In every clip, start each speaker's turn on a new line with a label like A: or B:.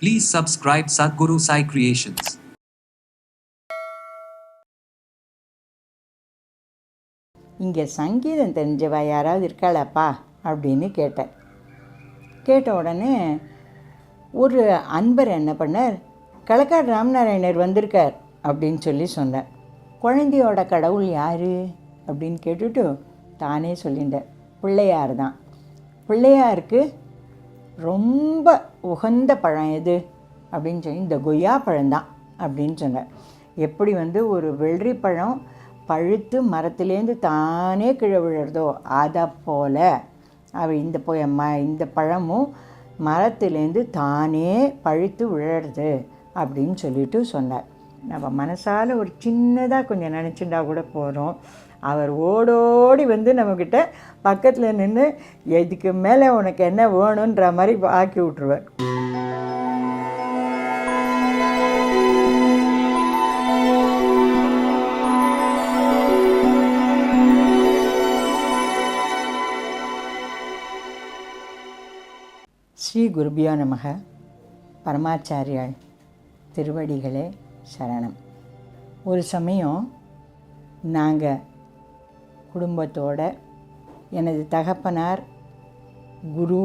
A: Please subscribe Sadhguru Sai Creations.
B: இங்கே சங்கீதம் தெரிஞ்சவா யாராவது இருக்காளாப்பா அப்படின்னு கேட்டேன். கேட்ட உடனே ஒரு அன்பர் என்ன பண்ணார் கலக்கார் ராமநாராயணர் வந்திருக்கார் அப்படின்னு சொல்லி சொன்னார். குழந்தையோட கடவுள் யார்? அப்படின்னு கேட்டுட்டு தானே சொல்லிட்டேன் பிள்ளையார் தான். பிள்ளையாருக்கு ரொம்ப உகந்த பழம் எது? அப்படின்னு சொல்லி இந்த கொய்யா பழம்தான் அப்படின்னு சொன்னார் எப்படி வந்து ஒரு வெள்ளரி பழம் பழுத்து மரத்துலேருந்து தானே கீழே விழுறதோ அதை போல் அவ இந்த பொ ம இந்த பழமும் மரத்துலேருந்து தானே பழுத்து விழறது அப்படின்னு சொல்லிட்டு சொன்னார். நம்ம மனசால் ஒரு சின்னதாக கொஞ்சம் நினச்சிண்டா கூட போகிறோம் அவர் ஓடோடி வந்து நம்மக்கிட்ட பக்கத்தில் நின்று இதுக்கு மேலே உனக்கு என்ன வேணுன்ற மாதிரி ஆக்கி விட்ருவார் ஸ்ரீ குருபியோ நமக. பரமாச்சாரியாள் திருவடிகளே சரணம். ஒரு சமயம் நாங்கள் குடும்பத்தோட எனது தகப்பனார் குரு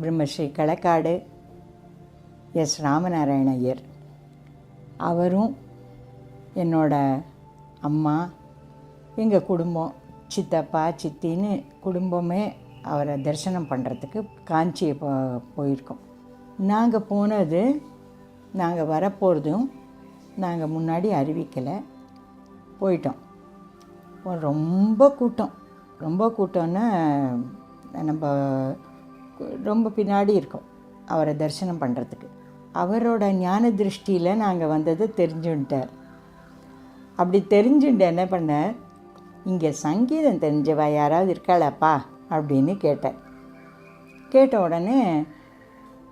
B: பிரம்மஸ்ரீ களக்காடு எஸ் ராமநாராயண ஐயர். அவரும் என்னோட அம்மா எங்கள் குடும்பம் சித்தப்பா சித்தின்னு குடும்பமே அவரை தரிசனம் பண்ணுறதுக்கு காஞ்சியை போ போயிருக்கோம். நாங்கள் போனது நாங்கள் வரப்போகிறதும் நாங்கள் முன்னாடி அறிவிக்கலை போயிட்டோம். ரொம்ப கூட்டம். ரொம்ப கூட்டம்னா நம்ம ரொம்ப பின்னாடி இருக்கோம் அவரை தரிசனம் பண்ணுறதுக்கு அவரோட ஞான திருஷ்டியில் நாங்கள் வந்தது தெரிஞ்சுட்டார் அப்படி தெரிஞ்சுட்டு என்ன பண்ணார்? இங்கே சங்கீதம் தெரிஞ்சவா யாராவது இருக்காளாப்பா? அப்படின்னு கேட்டேன் கேட்ட உடனே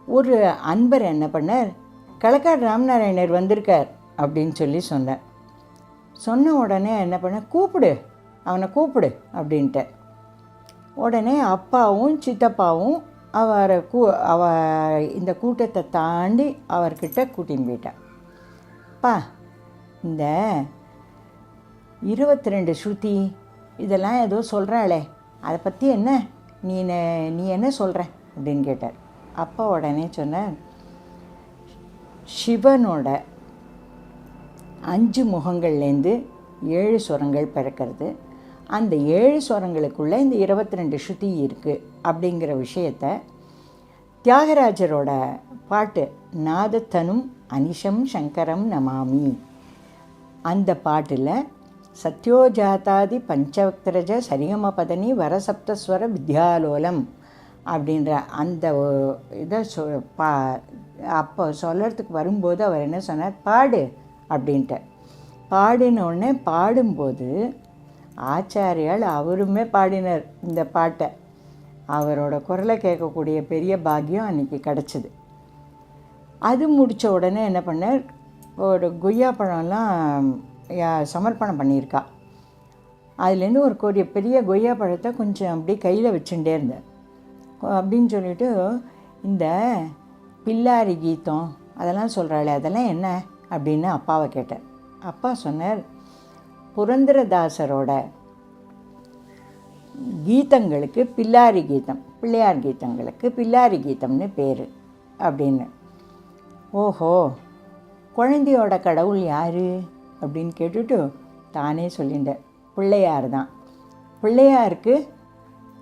B: ஒரு அன்பர் என்ன பண்ணார்? கலக்காடு ராமநாராயணர் வந்திருக்கார் அப்படின்னு சொல்லி சொன்னார். சொன்ன உடனே என்ன பண்ண கூப்பிடு அவனை கூப்பிடு அப்படின்ட்டு உடனே அப்பாவும் சித்தப்பாவும் அவரை கூ அவ இந்த கூட்டத்தை தாண்டி அவர்கிட்ட கூட்டின்னு போயிட்டேன் பா இந்த இருபத்தி ரெண்டு ஸ்ருதி இதெல்லாம் ஏதோ சொல்கிறாளே அதை பற்றி என்ன நீ என்ன- நீ என்ன சொல்கிற அப்படின்னு கேட்டார். அப்பா உடனே சொன்ன சிவனோட அஞ்சு முகங்கள்லேருந்து ஏழு சுரங்கள் பிறக்கிறது. அந்த ஏழு சுரங்களுக்குள்ளே இந்த இருபத்தி ரெண்டு ஸ்ருதி இருக்குது அப்படிங்கிற விஷயத்த தியாகராஜரோட பாட்டு நாதத்தனும் அனிஷம் சங்கரம் நமாமி அந்த பாட்டில் சத்யோஜாதாதி பஞ்சவக்திரஜ சரிகம பதனி வரசப்தஸ்வர வித்யாலோலம் அப்படின்ற அந்த இதை சொ பா அப்போ சொல்கிறதுக்கு வரும்போது அவர் என்ன சொன்னார்? பாடு அப்படின்ட்டு. பாடின உடனே பாடும்போது ஆச்சாரியால் அவருமே பாடினார் இந்த பாட்டை. அவரோட குரலை கேட்கக்கூடிய பெரிய பாக்கியம் அன்றைக்கி கிடச்சிது. அது முடித்த உடனே என்ன பண்ணார்? ஒரு கொய்யா பழம்லாம் சமர்ப்பணம் பண்ணியிருக்கா. அதுலேருந்து ஒரு கொரிய பெரிய கொய்யா பழத்தை கொஞ்சம் அப்படியே கையில் வச்சுட்டே இருந்தேன் அப்படின்னு சொல்லிட்டு இந்த பில்லாரி கீதம் அதெல்லாம் சொல்கிறாளே அதெல்லாம் என்ன? அப்படின்னு அப்பாவை கேட்டேன். அப்பா சொன்னார் புரந்தரதாசரோட கீதங்களுக்கு பில்லாரி கீதம் பிள்ளையார் கீதங்களுக்கு பில்லாரி கீதம்னு பேர் அப்படின்னு. ஓஹோ குழந்தையோட கடவுள் யார்? அப்படின்னு கேட்டுட்டு தானே சொல்லிட்டேன். பிள்ளையார் தான். பிள்ளையாருக்கு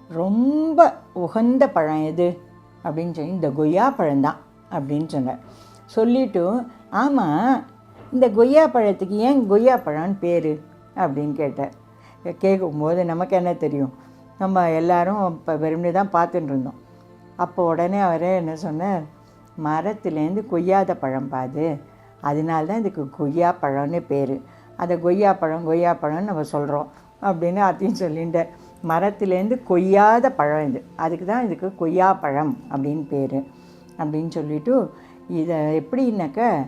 B: ரொம்ப உகந்த பழம் எது? அப்படின்னு சொல்லி இந்த கொய்யா பழம்தான் அப்படின்னு சொன்னார். சொல்லிட்டும் ஆமாம் இந்த கொய்யா பழத்துக்கு ஏன் கொய்யா பழம்னு பேர்? அப்படின்னு கேட்டேன். கேட்கும்போது நமக்கு என்ன தெரியும்? நம்ம எல்லாரும் இப்போ வெறுமனே தான் பார்த்துட்டு இருந்தோம். அப்போ உடனே அவரே என்ன சொன்னார் மரத்துலேருந்து கொய்யாத பழம் பாது. அதனால தான் இதுக்கு கொய்யா பழம்னு பேர். அதை கொய்யா பழம் கொய்யா பழம்னு நம்ம சொல்கிறோம் அப்படின்னு அதையும் சொல்லிட்டேன். மரத்துலேருந்து கொய்யாத பழம் இது. அதுக்கு தான் இதுக்கு கொய்யா பழம் அப்படின்னு பேர். அப்படின்னு சொல்லிட்டு இதை எப்படின்னாக்க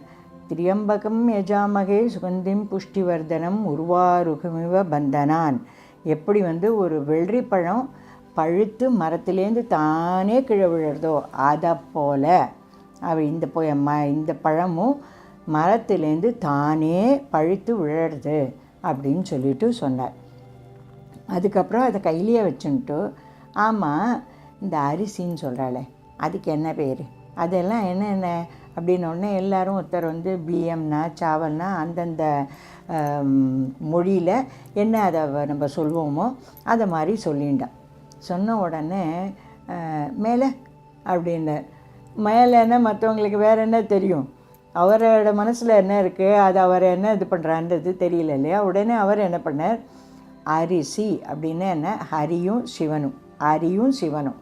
B: திரியம்பகம் யஜாமகே சுகந்திம் புஷ்டிவர்தனம் உருவாருகமிவ பந்தனான். எப்படி வந்து ஒரு வெள்ளரி பழம் பழுத்து மரத்துலேருந்து தானே கீழே விழுறதோ அதை போல் அவ இந்த போய் ம இந்த பழமும் மரத்துலேருந்து தானே பழுத்து விழறது அப்படின்னு சொல்லிட்டு சொன்னார். அதுக்கப்புறம் அதை கையிலேயே வச்சுன்ட்டு ஆமாம் இந்த அரிசின்னு சொல்கிறாளே அதுக்கு என்ன பேர்? அதெல்லாம் என்னென்ன? அப்படின்னோடனே எல்லோரும் எல்லாரும் ஒருத்தர் வந்து பிஎம்னா சாவல்னா அந்தந்த மொழியில் என்ன அதை நம்ம சொல்வோமோ அதை மாதிரி சொல்லிண்டான் சொன்ன உடனே மேலே அப்படின்னார். மேலேன்னா மற்றவங்களுக்கு வேறு என்ன தெரியும்? அவரோட மனசில் என்ன இருக்குது அது அவர் என்ன இது பண்ணுறான்றது தெரியல இல்லையா? உடனே அவர் என்ன பண்ணார்? அரிசி அப்படின்னா என்ன? ஹரியும் சிவனும். ஹரியும் சிவனும்.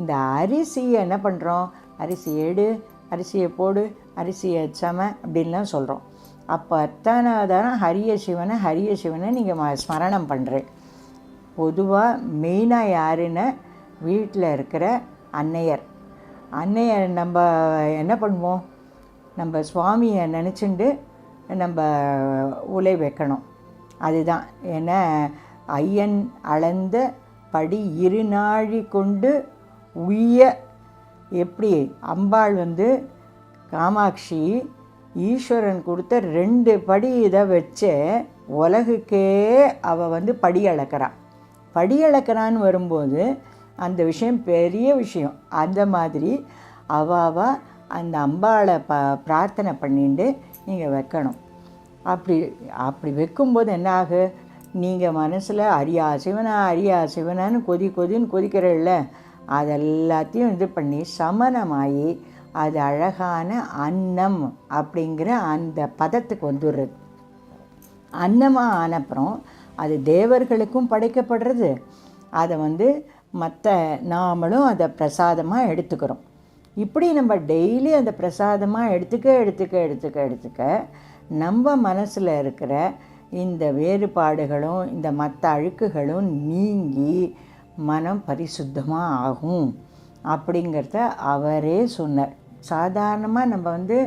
B: இந்த அரிசி என்ன பண்ணுறோம் அரிசி எடு அரிசியை போடு அரிசியை சம அப்படின்லாம் சொல்கிறோம் அப்போ அத்தானாதான் ஹரிய சிவனை ஹரிய சிவனை நீங்கள் ம ஸ்மரணம் பண்ணுறேன் பொதுவாக மெயினாக யாருன்னு வீட்டில் இருக்கிற அன்னையர். அன்னையர் நம்ம என்ன பண்ணுவோம்? நம்ம சுவாமியை நினச்சிண்டு நம்ம உலை வைக்கணும். அதுதான். ஏன்னா ஐயன் அளந்த படி இருநாழி கொண்டு உய்ய எப்படி அம்பாள் வந்து காமாட்சி ஈஸ்வரன் கொடுத்த ரெண்டு படி இதை வச்சு உலகுக்கே அவள் வந்து படி அளக்கிறான் படி அளக்கிறான்னு வரும்போது அந்த விஷயம் பெரிய விஷயம். அந்த மாதிரி அவாவ அந்த அம்பாளை ப பிரார்த்தனை பண்ணிட்டு நீங்கள் வைக்கணும். அப்படி அப்படி வைக்கும்போது என்ன ஆகு? நீங்கள் மனசில் அரியா சிவனா அரியா சிவனான்னு கொதி கொதின்னு கொதிக்கிறல்ல. அதெல்லாத்தையும் இது பண்ணி சமணமாகி அது அழகான அன்னம் அப்படிங்கிற அந்த பதத்துக்கு வந்துடுறது. அன்னமாக ஆனப்புறம் அது தேவர்களுக்கும் படைக்கப்படுறது. அதை வந்து மற்ற நாமளும் அதை பிரசாதமாக எடுத்துக்கிறோம். இப்படி நம்ம டெய்லி அந்த பிரசாதமாக எடுத்துக்க எடுத்துக்க எடுத்துக்க எடுத்துக்க நம்ம மனசில் இருக்கிற இந்த வேறுபாடுகளும் இந்த மற்ற அழுக்குகளும் நீங்கி மனம் பரிசுத்தமாக ஆகும் அப்படிங்கிறத அவரே சொன்னார். சாதாரணமாக நம்ம வந்து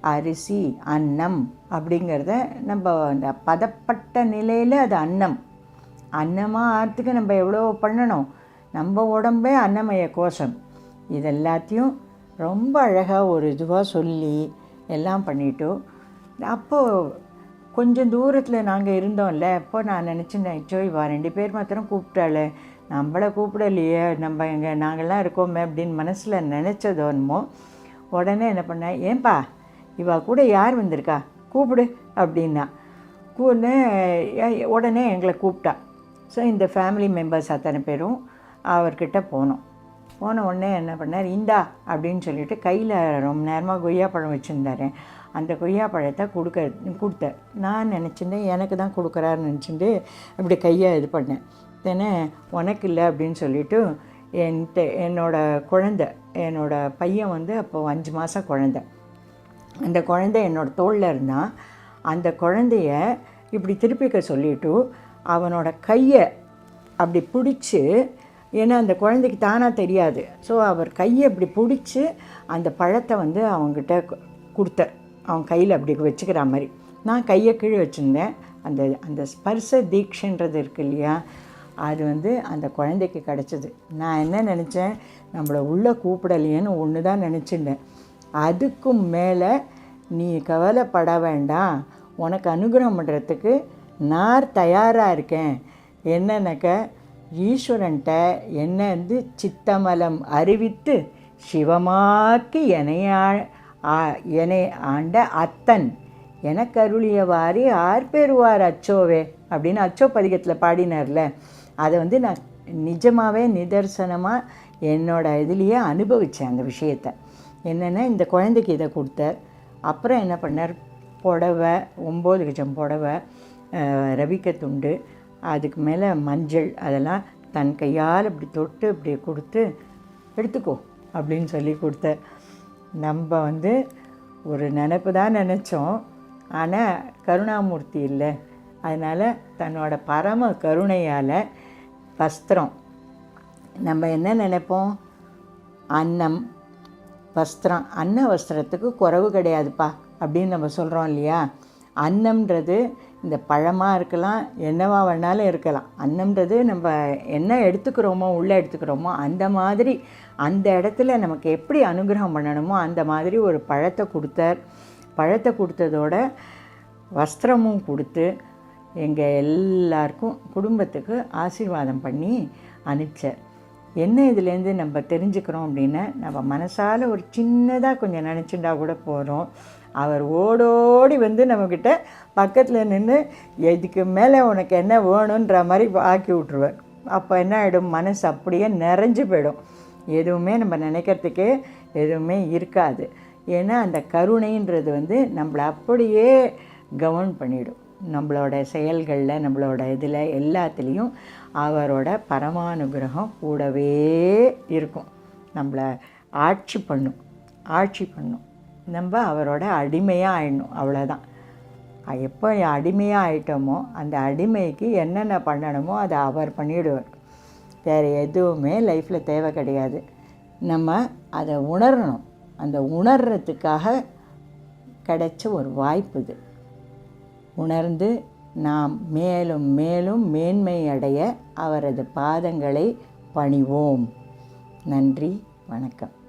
B: அரிசி அன்னம் அப்படிங்கிறத நம்ம அந்த பதப்பட்ட நிலையில் அது அன்னம். அன்னமாக ஆகிறதுக்கு நம்ம எவ்வளோ பண்ணணும்? நம்ம உடம்பே அன்னமய கோஷம். இதெல்லாத்தையும் ரொம்ப அழகாக ஒரு இதுவாக சொல்லி எல்லாம் பண்ணிட்டோம் அப்போது கொஞ்சம் தூரத்தில் நாங்கள் இருந்தோம்ல அப்போ நான் நினச்சேன் ஐயோ இவா ரெண்டு பேர் மாத்திரம் கூப்பிட்டாளே நம்மளை கூப்பிடலையே நம்ம எங்கே நாங்கள்லாம் இருக்கோமே அப்படின்னு மனசில் நினச்சதோன்னுமோ உடனே என்ன பண்ணேன் ஏன்பா இவா கூட யார் வந்திருக்கா? கூப்பிடு அப்படின்னா. கூன்னு உடனே எங்களை கூப்பிட்டா. ஸோ இந்த ஃபேமிலி மெம்பர்ஸ் அத்தனை பேரும் அவர்கிட்ட போனோம். போன உடனே என்ன பண்ணார் இந்தா அப்படின்னு சொல்லிட்டு கையில் ரொம்ப நேரமாக கொய்யாப்பழம் வச்சுருந்தாரு. அந்த கொய்யாப்பழத்தை கொடுக்க கொடுத்தார். நான் நினச்சிருந்தேன் எனக்கு தான் கொடுக்குறாருன்னு நினச்சிட்டு இப்படி கையை இது பண்ணேன். தானே உனக்கு இல்லை அப்படின்னு சொல்லிட்டு என்கிட்ட என்னோட குழந்த என்னோட பையன் வந்து அப்போ அஞ்சு மாதம் குழந்த. அந்த குழந்தை என்னோட தோளில் இருந்தான் அந்த குழந்தைய இப்படி திருப்பிக்க சொல்லிவிட்டு அவனோட கையை அப்படி பிடிச்சி ஏன்னா அந்த குழந்தைக்கு தானாக தெரியாது. ஸோ அவர் கையை இப்படி பிடிச்சி அந்த பழத்தை வந்து அவங்ககிட்ட கு- கொடுத்தார். அவன் கையில் அப்படி வச்சுக்கிற மாதிரி. நான் கையை கீழே வச்சுருந்தேன். அந்த அந்த ஸ்பர்ச தீட்சைன்றது இருக்கு இல்லையா அது வந்து அந்த குழந்தைக்கு கிடச்சிது. நான் என்ன நினச்சேன்? நம்மளை உள்ளே கூப்பிடலையேன்னு ஒன்று தான் நினச்சிருந்தேன். அதுக்கும் மேலே நீ கவலைப்பட வேண்டாம். உனக்கு அனுகிரகம் பண்ணுறதுக்கு நான் தயாராக இருக்கேன். என்னன்னாக்க? ஈஸ்வரன்ட்ட என்ன வந்து சித்தமலம் அறிவித்து சிவமாக்கி என்னைய என்னை ஆண்ட அத்தன். எனக்கு அருளியவாறு ஆர் பெறுவார் அச்சோவே அப்படின்னு அச்சோ பதிகத்தில் பாடினார்ல. அதை வந்து நான் நிஜமாகவே நிதர்சனமாக என்னோடய இதுலேயே அனுபவித்தேன் அந்த விஷயத்த. என்னென்னா இந்த குழந்தைக்கு இதை கொடுத்தார். அப்புறம் என்ன பண்ணார்? புடவை ஒம்பது கஜம் புடவை ரவிக்க துண்டு அதுக்கு மேலே மஞ்சள் அதெல்லாம் தன் கையால் இப்படி தொட்டு இப்படி கொடுத்து எடுத்துக்கோ அப்படின்னு சொல்லி கொடுத்தார். நம்ம வந்து ஒரு நினப்பு தான் நினச்சோம். ஆனால் கருணாமூர்த்தி இல்லை. அதனால் தன்னோட பரம கருணையால் வஸ்திரம். நம்ம என்ன நினைப்போம்? அன்னம் வஸ்திரம். அன்ன வஸ்திரத்துக்கு குறைவு கிடையாதுப்பா அப்படின்னு நம்ம சொல்கிறோம் இல்லையா? அன்னம்ன்றது இந்த பழமாக இருக்கலாம் என்னவா வேணாலும் இருக்கலாம். அன்னம்ன்றது நம்ம என்ன எடுத்துக்கிறோமோ உள்ளே எடுத்துக்கிறோமோ அந்த மாதிரி அந்த இடத்துல நமக்கு எப்படி அனுகிரகம் பண்ணணுமோ அந்த மாதிரி ஒரு பழத்தை கொடுத்தார். பழத்தை கொடுத்ததோட வஸ்திரமும் கொடுத்து எங்கள் எல்லாருக்கும் குடும்பத்துக்கு ஆசீர்வாதம் பண்ணி அனுப்பிச்சார் என்ன இதுலேருந்து நம்ம தெரிஞ்சுக்கிறோம் அப்படின்னா நம்ம மனசால் ஒரு சின்னதாக கொஞ்சம் நினச்சிண்டா கூட போகிறோம் அவர் ஓடோடி வந்து நம்மக்கிட்ட பக்கத்தில் நின்று இதுக்கு மேலே உனக்கு என்ன வேணுன்ற மாதிரி ஆக்கி விட்ருவார் அப்போ என்ன ஆகிடும் மனசு அப்படியே நிறைஞ்சு போயிடும். எதுவுமே நம்ம நினைக்கிறதுக்கே எதுவுமே இருக்காது. ஏன்னா அந்த கருணைன்றது வந்து நம்மளை அப்படியே கவர்ன் பண்ணிவிடும் நம்மளோட செயல்களில் நம்மளோட இதில் எல்லாத்துலேயும் அவரோட பரமானுகிரகம் கூடவே இருக்கும். நம்மளை ஆட்சி பண்ணும். ஆட்சி பண்ணும். நம்ம அவரோட அடிமையாக ஆயிடணும். அவ்வளோதான் எப்போ அடிமையாக ஆயிட்டோமோ அந்த அடிமைக்கு என்னென்ன பண்ணணுமோ அதை அவர் பண்ணிவிடுவார் வேறு எதுவுமே லைஃப்பில் தேவை கிடையாது. நம்ம அதை உணரணும். அந்த உணர்றதுக்காக கிடைச்ச ஒரு வாய்ப்பு இது. உணர்ந்து நாம் மேலும் மேலும் மேன்மை அடைய அவரது பாதங்களை பணிவோம். நன்றி வணக்கம்.